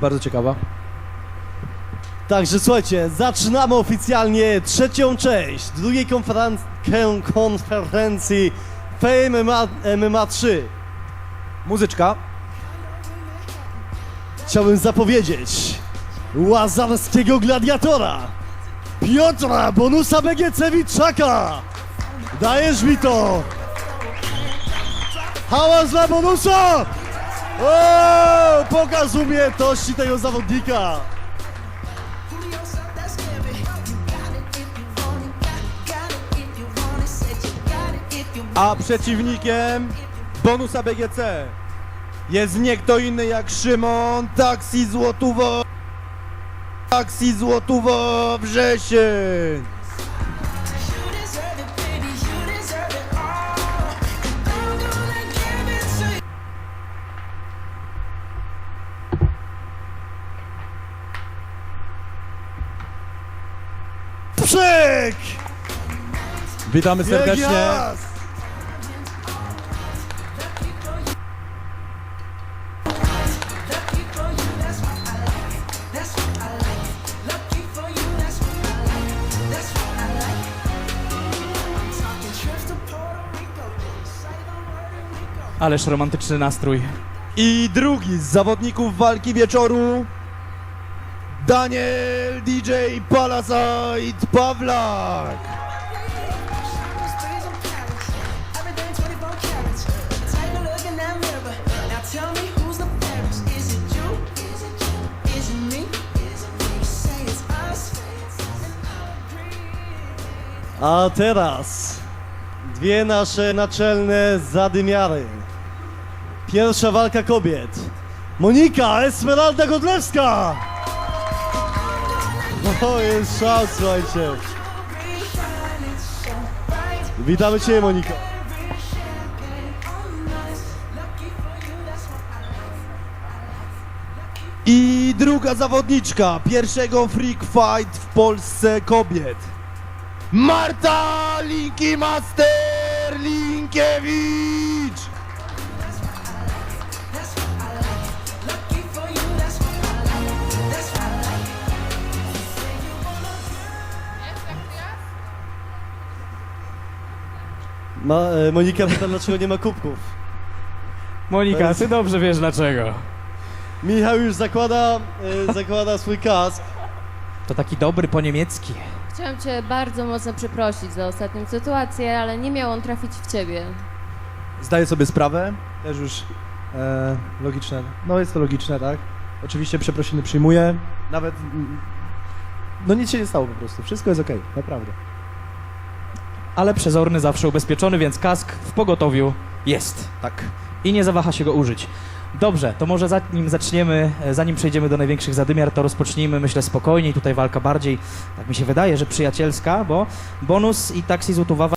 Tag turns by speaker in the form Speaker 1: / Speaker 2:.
Speaker 1: bardzo ciekawa.
Speaker 2: Także słuchajcie, zaczynamy oficjalnie trzecią część drugiej konferen- konferencji Fame MMA, MMA 3.
Speaker 1: Muzyczka.
Speaker 2: Chciałbym zapowiedzieć łazarskiego gladiatora Piotra Bonusa Begiecewiczaka. Dajesz mi to! Hałas dla Bonusa! O, pokaż umiejętności tego zawodnika!
Speaker 1: A przeciwnikiem bonusa BGC jest nie kto inny jak Szymon Taksi Złotówo. Taksi Złotówo Wrzesień.
Speaker 2: Pszyk!
Speaker 1: Witamy serdecznie.
Speaker 3: Ależ romantyczny nastrój.
Speaker 1: I drugi z zawodników walki wieczoru Daniel DJ Palasite Pawlak.
Speaker 2: A teraz dwie nasze naczelne zadymiary. Pierwsza walka kobiet. Monika Esmeralda Godlewska! O, jest szał, słuchajcie. Witamy Cię, Monika.
Speaker 1: I druga zawodniczka pierwszego Freak Fight w Polsce kobiet. Marta Linki Master Linkiewicz.
Speaker 2: Ma, e, Monika pyta, dlaczego nie ma kubków.
Speaker 3: Monika, ty dobrze wiesz dlaczego.
Speaker 2: Michał już zakłada, e, zakłada swój kask.
Speaker 3: To taki dobry po niemiecki.
Speaker 4: Chciałam Cię bardzo mocno przeprosić za ostatnią sytuację, ale nie miał on trafić w Ciebie.
Speaker 1: Zdaję sobie sprawę, też już e, logiczne. No jest to logiczne, tak? Oczywiście przeprosiny przyjmuję. Nawet. mm, No nic się nie stało po prostu. Wszystko jest okej, naprawdę.
Speaker 3: Ale przezorny zawsze ubezpieczony, więc kask w pogotowiu jest.
Speaker 1: Tak.
Speaker 3: I nie zawaha się go użyć. Dobrze, to może zanim zaczniemy, e, zanim przejdziemy do największych zadymiar, to rozpocznijmy, myślę, spokojniej. Tutaj walka bardziej, tak mi się wydaje, że przyjacielska, bo bonus i taksi złotowawa